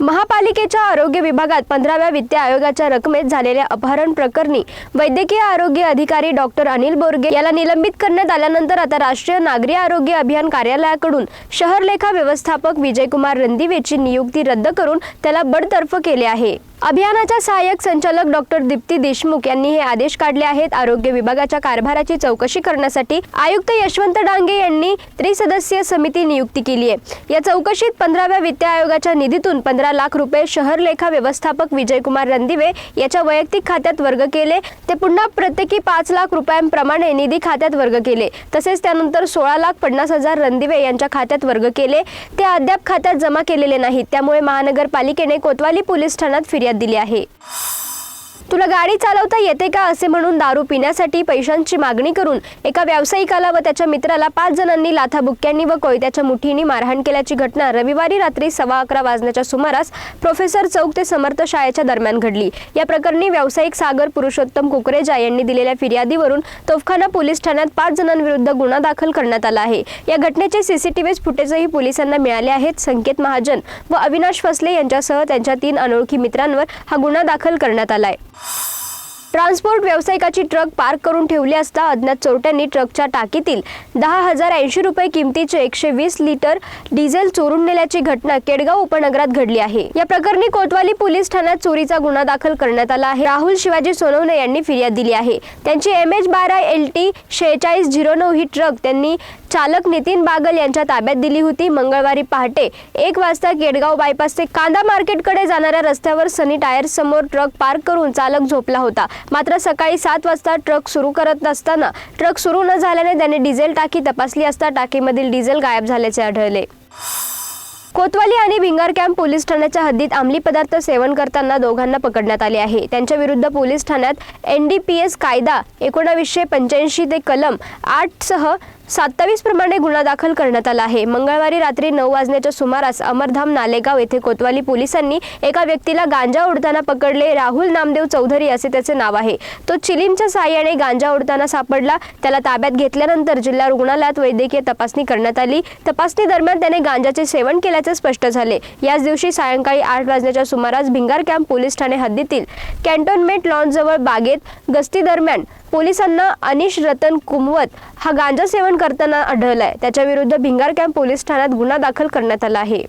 महापालिकेच्या आरोग्य विभागात पंधराव्या वित्त आयोगाच्या रकमेत झालेल्या अपहरण प्रकरणी वैद्यकीय आरोग्य अधिकारी डॉक्टर अनिल बोरगे याला निलंबित करण्यात आल्यानंतर आता राष्ट्रीय नागरी आरोग्य अभियान कार्यालयाकडून शहर लेखा व्यवस्थापक विजयकुमार रणदिवेची नियुक्ती रद्द करून त्याला बडतर्फ केले आहे. अभियानाच्या सहाय्यक संचालक डॉक्टर दीप्ती देशमुख यांनी हे आदेश काढले आहेत. आरोग्य विभागाच्या कारभाराची चौकशी करण्यासाठी आयुक्त यशवंत डांगे यांनी त्रिसदस्यीय समिती नियुक्ती केली आहे. या चौकशीत पंधराव्या वित्त आयोगाच्या निधीतून पंधरा लाख रुपये शहर लेखा व्यवस्थापक विजयकुमार रणदिवे याच्या वैयक्तिक खात्यात वर्ग केले. ते पुन्हा प्रत्येकी पाच लाख रुपयांप्रमाणे निधी खात्यात वर्ग केले. तसेच त्यानंतर सोळा लाख पन्नास हजार रणदिवे यांच्या खात्यात वर्ग केले. ते अद्याप खात्यात जमा केलेले नाहीत. त्यामुळे महानगरपालिकेने कोतवाली पोलीस ठाण्यात फिर्याद दिली आहे. तुला गाडी चालवता येते का असे म्हणून दारू पिण्यासाठी पैशांची मागणी करून एका व्यावसायिकाला व त्याच्या मित्राला पाच जणांनी लाथाबुक्क्यांनी व कोयत्याच्या मुठीने मारहाण केल्याची घटना रविवारी रात्री सव्वा अकरा वाजण्याच्या सुमारास प्रोफेसर चौक ते समर्थ शाळेच्या दरम्यान घडली. या प्रकरणी व्यावसायिक सागर पुरुषोत्तम कुकरेजा यांनी दिलेल्या फिर्यादीवरून तोफखाना पोलीस ठाण्यात पाच जणांविरुद्ध गुन्हा दाखल करण्यात आला आहे. या घटनेचे सीसीटीव्ही फुटेजही पोलिसांना मिळाले आहेत. संकेत महाजन व अविनाश फसले यांच्यासह त्यांच्या तीन अनोळखी मित्रांवर हा गुन्हा दाखल करण्यात आलाय. ट्रान्सपोर्ट व्यावसायिकाची ट्रक पार्क करून ठेवली असता अज्ञात चोरट्यांनी ट्रकच्या टाकीतील दहा हजार ऐंशी रुपये किमतीचे एकशे वीस लिटर डिझेल चोरून नेल्याची घटना केडगाव उपनगरात घडली आहे. या प्रकरणी कोतवाली पोलीस ठाण्यात चोरीचा गुन्हा दाखल करण्यात आला आहे. राहुल शिवाजी सोनवणे यांनी फिर्याद दिली आहे. त्यांची एम एच बारा एल टी शेहेचाळीस झिरो नऊ ही ट्रक त्यांनी चालक नितीन बागल यांच्या ताब्यात दिली होती. मंगळवारी पहाटे एक वाजता केडगाव बायपास ते कांदा मार्केटकडे जाणाऱ्या रस्त्यावर सनी टायर समोर ट्रक पार्क करून चालक झोपला होता. मात्र सकाळी सात वाजता ट्रक सुरू करत असताना ट्रक सुरू न झाल्याने त्याने डिझेल टाकी तपासली असता टाकीमधील डिझेल गायब झाल्याचे आढळले. कोतवाली आणि भिंगार कॅम्प पोलीस ठाण्याच्या हद्दीत अंमली पदार्थ सेवन करताना दोघांना पकडण्यात आले आहे. त्यांच्या विरुद्ध पोलीस ठाण्यात एन डी पी एस कायदा एकोणावीसशे पंच्याऐंशी ते कलम आठ सह सत्तावीस प्रमाणे गुन्हा दाखल करण्यात आला आहे. मंगळवारी रात्री नऊ वाजण्याच्या सुमारास अमरधाम नालेगाव येथे कोतवाली पोलिसांनी एका व्यक्तीला गांजा ओढताना पकडले. राहुल नामदेव चौधरी असे त्याचे नाव आहे. तो चिलींच्या साह्याने गांजा ओढताना सापडला. त्याला ताब्यात घेतल्यानंतर जिल्हा रुग्णालयात वैद्यकीय तपासणी करण्यात आली. तपासणी दरम्यान त्याने गांजाचे सेवन केल्याचे स्पष्ट झाले. याच दिवशी सायंकाळी आठ वाजण्याच्या सुमारास भिंगार कॅम्प पोलीस ठाणे हद्दीतील कॅन्टोन्मेंट लॉन्सजवळ बागेत गस्ती दरम्यान पोलिसांना अनिश रतन कुमवत हा गांजा सेवन करताना आढळलाय. त्याच्या विरुद्ध भिंगार कॅम्प पोलीस ठाण्यात गुन्हा दाखल करण्यात आला आहे.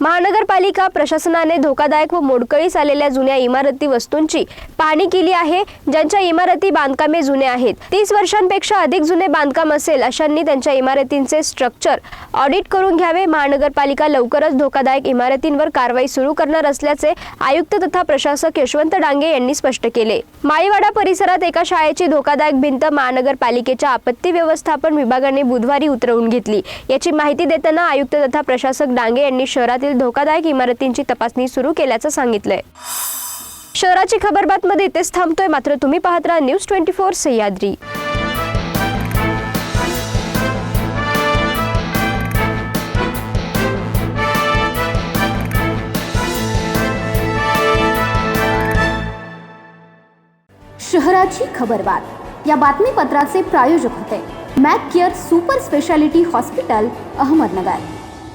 महानगरपालिका प्रशासनाने धोकादायक व मोडकळीस आलेल्या जुन्या इमारती वस्तूंची पाहणी केली आहे. ज्यांच्या इमारती बांधकामे जुने आहेत. तीस वर्षांपेक्षा अधिक जुने बांधकाम असेल अशांनी त्यांच्या इमारतींचे स्ट्रक्चर ऑडिट करून घ्यावे. महानगरपालिका लवकरच धोकादायक इमारतींवर कारवाई सुरू करणार असल्याचे आयुक्त तथा प्रशासक यशवंत डांगे यांनी स्पष्ट केले. माळीवाडा परिसरात एका शाळेची धोकादायक भिंत महानगरपालिकेच्या आपत्ती व्यवस्थापन विभागाने बुधवारी उतरवून घेतली. याची माहिती देताना आयुक्त तथा प्रशासक डांगे यांनी शहरातील धोकादायक इमारतींची तपासणी सुरू केल्याचं सांगितलंय. शहराची खबरबातमध्ये इथेच थांबतोय. मात्र तुम्ही पाहत राहा न्यूज ट्वेंटी फोर सह्याद्री. शहराची खबरबात या बातमीपत्राचे प्रायोजक होते Mac Care super speciality hospital Ahmednagar.